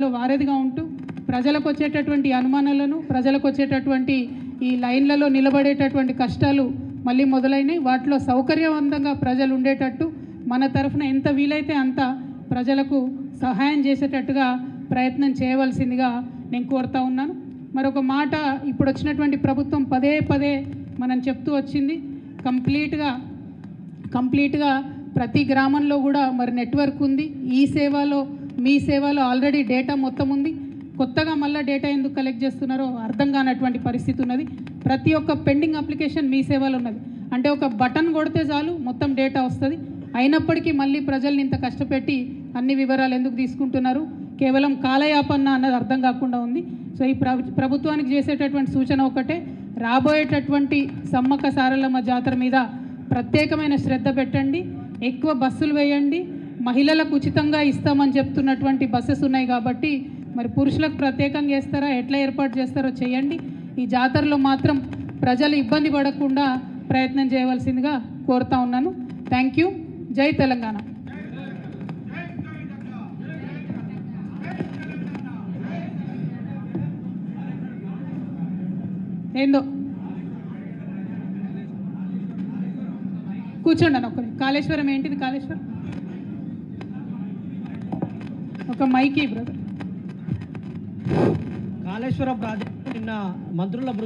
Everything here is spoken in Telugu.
వారధిగా ఉంటూ ప్రజలకు వచ్చేటటువంటి అనుమానాలను ప్రజలకు వచ్చేటటువంటి ఈ లైన్లలో నిలబడేటటువంటి కష్టాలు మళ్ళీ మొదలైనవి వాటిలో సౌకర్యవంతంగా ప్రజలు ఉండేటట్టు మన తరఫున ఎంత వీలైతే అంత ప్రజలకు సహాయం చేసేటట్టుగా ప్రయత్నం చేయవలసిందిగా నేను కోరుతా ఉన్నాను. మరొక మాట ఇప్పుడు వచ్చినటువంటి ప్రభుత్వం పదే పదే మనం చెప్తూ వచ్చింది. కంప్లీట్గా కంప్లీట్గా ప్రతి గ్రామంలో కూడా మరి నెట్వర్క్ ఉంది. ఈ సేవలో మీ సేవలో ఆల్రెడీ డేటా మొత్తం ఉంది. కొత్తగా మళ్ళీ డేటా ఎందుకు కలెక్ట్ చేస్తున్నారో అర్థం కానటువంటి పరిస్థితి ఉన్నది. ప్రతి ఒక్క పెండింగ్ అప్లికేషన్ మీ సేవలో ఉన్నది. అంటే ఒక బటన్ కొడితే చాలు మొత్తం డేటా వస్తుంది. అయినప్పటికీ మళ్ళీ ప్రజల్ని ఇంత కష్టపెట్టి అన్ని వివరాలు ఎందుకు తీసుకుంటున్నారు? కేవలం కాలయాపన అన్నది అర్థం కాకుండా ఉంది. సో ఈ ప్రభుత్వానికి చేసేటటువంటి సూచన ఒకటే. రాబోయేటటువంటి సమ్మక్క సారలమ్మ జాతర మీద ప్రత్యేకమైన శ్రద్ధ పెట్టండి. ఎక్కువ బస్సులు వేయండి. మహిళలకు ఉచితంగా ఇస్తామని చెప్తున్నటువంటి బస్సెస్ ఉన్నాయి కాబట్టి మరి పురుషులకు ప్రత్యేకంగా చేస్తారా? ఎట్లా ఏర్పాటు చేస్తారో చేయండి. ఈ జాతరలో మాత్రం ప్రజలు ఇబ్బంది పడకుండా ప్రయత్నం చేయవలసిందిగా కోరుతా ఉన్నాను. Thank you. జై తెలంగాణ. ఏందో? కూర్చోండి అన్న ఒకరి కాళేశ్వరం ఏంటిది కాళేశ్వరం? ఒక మైకి బ్రదర్ కాళేశ్వర ప్రాజెక్టు నిన్న మంత్రుల బృందం